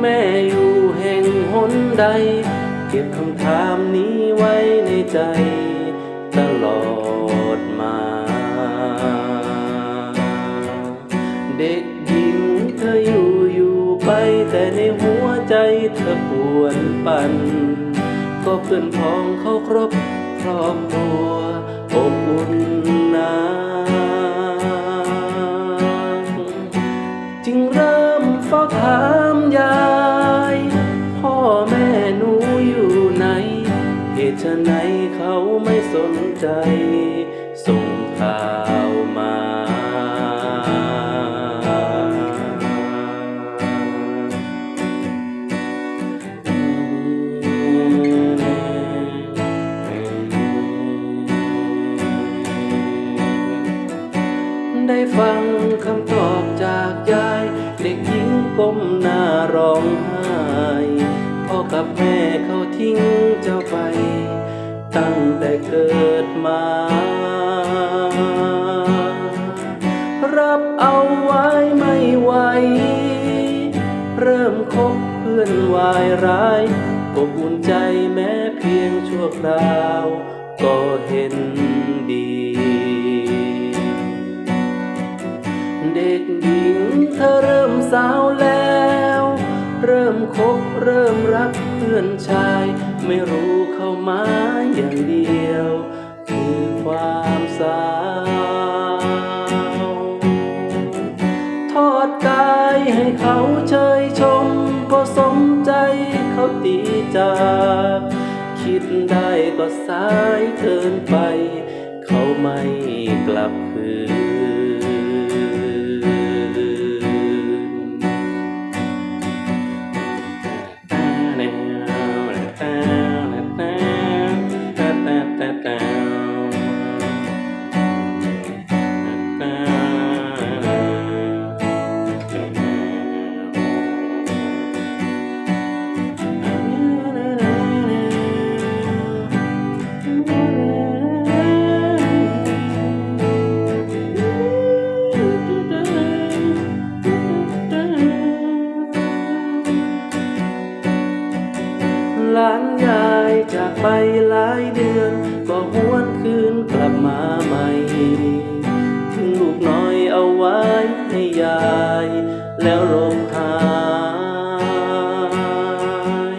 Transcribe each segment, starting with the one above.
แม่อยู่แห่งหนใด เก็บคำถามนี้ไว้ในใจตลอดมา เด็กหญิงเธออยู่อยู่ไป แต่ในหัวใจเธอปวนปันก็เพื่อนพ้องเขาครบครอบครัว ใจส่งข่าวมา ได้ฟังคำตอบจากยาย เด็กหญิงก้มหน้าร้องไห้พ่อกับแม่เขาทิ้งเจ้าไป ตั้งแต่เกิด มา รับเอาไว้ไม่ไหว เริ่มคบเพื่อนวายร้ายอบอุ่นใจแม้เพียงชั่วคราว ก็เห็นดี เด็กหญิงเธอเริ่มสาวแล้ว เริ่มคบเริ่มรักเพื่อนชาย ไม่รู้เข้ามาอย่างเดียว ความสาวทอดกายให้เขาเชยชม ก็สมใจเขาตีจากคิดได้ก็สายเกินไป เขาไม่กลับคืน หลานยายจากไปหลายเดือน ก็หวนคืนกลับมาใหม่ถึงลูกน้อยเอาไว้ให้ยาย แล้วลงหา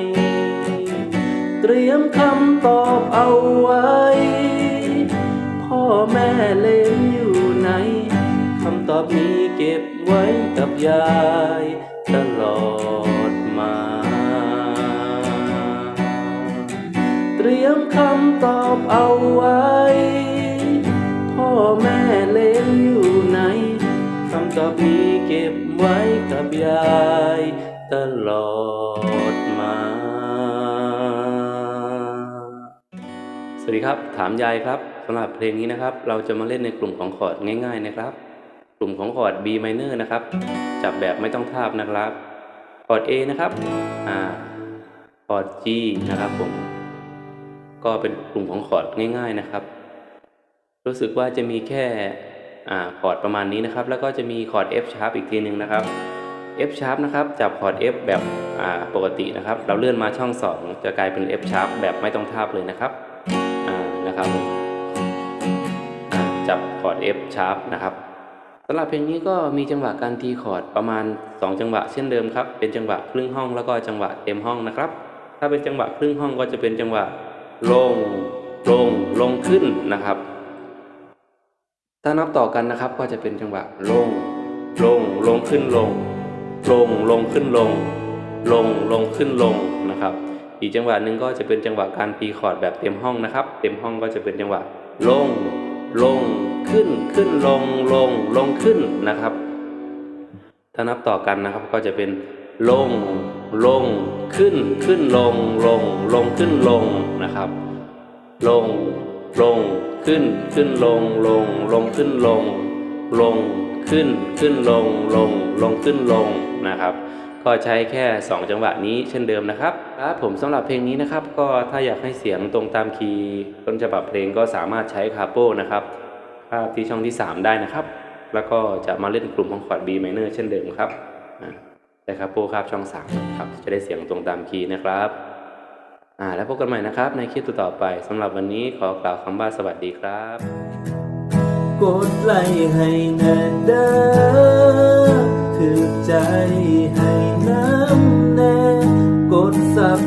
ยเตรียมคำตอบเอาไว้ พ่อแม่เล่นอยู่ไหนคำตอบนี้เก็บไว้กับยายตลอด ยมคำตอบเอาไว้ พ่อแม่เล่นอยู่ไหนคำตอบนี้เก็บไว้กับยายตลอดมา สวัสดีครับ ถามยายครับสำหรับเพลงนี้นะครับ เราจะมาเล่นในกลุ่มของคอร์ดง่ายๆนะครับ กลุ่มของคอร์ด B minor นะครับ จับแบบไม่ต้องทาบนะครับ คอร์ด A นะครับ อ่า คอร์ด G นะครับผม ก็เป็นกลุ่มของคอร์ดง่าย ๆนะครับ รู้สึกว่าจะมีแค่คอร์ดประมาณนี้นะครับ แล้วก็จะมีคอร์ด F sharp อีกทีหนึ่งนะครับ F sharp นะครับจับคอร์ด F แบบปกตินะครับ เราเลื่อนมาช่อง 2 จะกลายเป็น F sharp แบบไม่ต้องทาบเลยนะครับนะครับจับคอร์ด F sharp นะครับสำหรับเพลงนี้ก็มีจังหวะการตีคอร์ดประมาณ 2 จังหวะเช่นเดิมครับ เป็นจังหวะครึ่งห้องแล้วก็จังหวะเต็มห้องนะครับ ถ้าเป็นจังหวะครึ่งห้องก็จะเป็นจังหวะ ลงลงลงขึ้นนะครับ ถ้านับต่อกันนะครับก็จะเป็นจังหวะลงลงลงขึ้นลง ลงลงขึ้นลง ลงลงขึ้นลงนะครับ อีกจังหวะหนึ่งก็จะเป็นจังหวะการตีคอร์ดแบบเต็มห้องนะครับ เต็มห้องก็จะเป็นจังหวะ ลงลงขึ้นขึ้นลงลงลงขึ้นนะครับ ถ้านับต่อกันนะครับก็จะเป็นลง ลงขึ้นขึ้นลงลงลงขึ้นลงนะครับ ลงลงขึ้นขึ้นลงลงลงขึ้นลง ลงขึ้นขึ้นลงลงลงขึ้นลงนะครับ ก็ใช้แค่ 2 จังหวะนี้เช่นเดิมนะครับครับผมสำหรับเพลงนี้นะครับ ก็ถ้าอยากให้เสียงตรงตามคีย์ต้นฉบับเพลงก็สามารถใช้คาโป้นะครับภาพที่ช่องที่ 3 ได้นะครับ แล้วก็จะมาเล่นกลุ่มของคอร์ด B minor เช่นเดิมครับ นะครับผู้ครับช่องสามครับจะได้เสียงตรงตามคีย์นะครับอ่าแล้วพบกันใหม่นะครับในคลิปต่อไปสำหรับวันนี้ขอกล่าวคำว่าสวัสดีครับ กดไลค์ให้แน่เด้อถือใจให้น้ำแน่กดซับ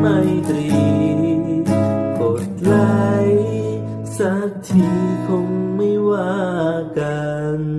ไม่ตรีกดไลค์สักทีคงไม่ว่ากัน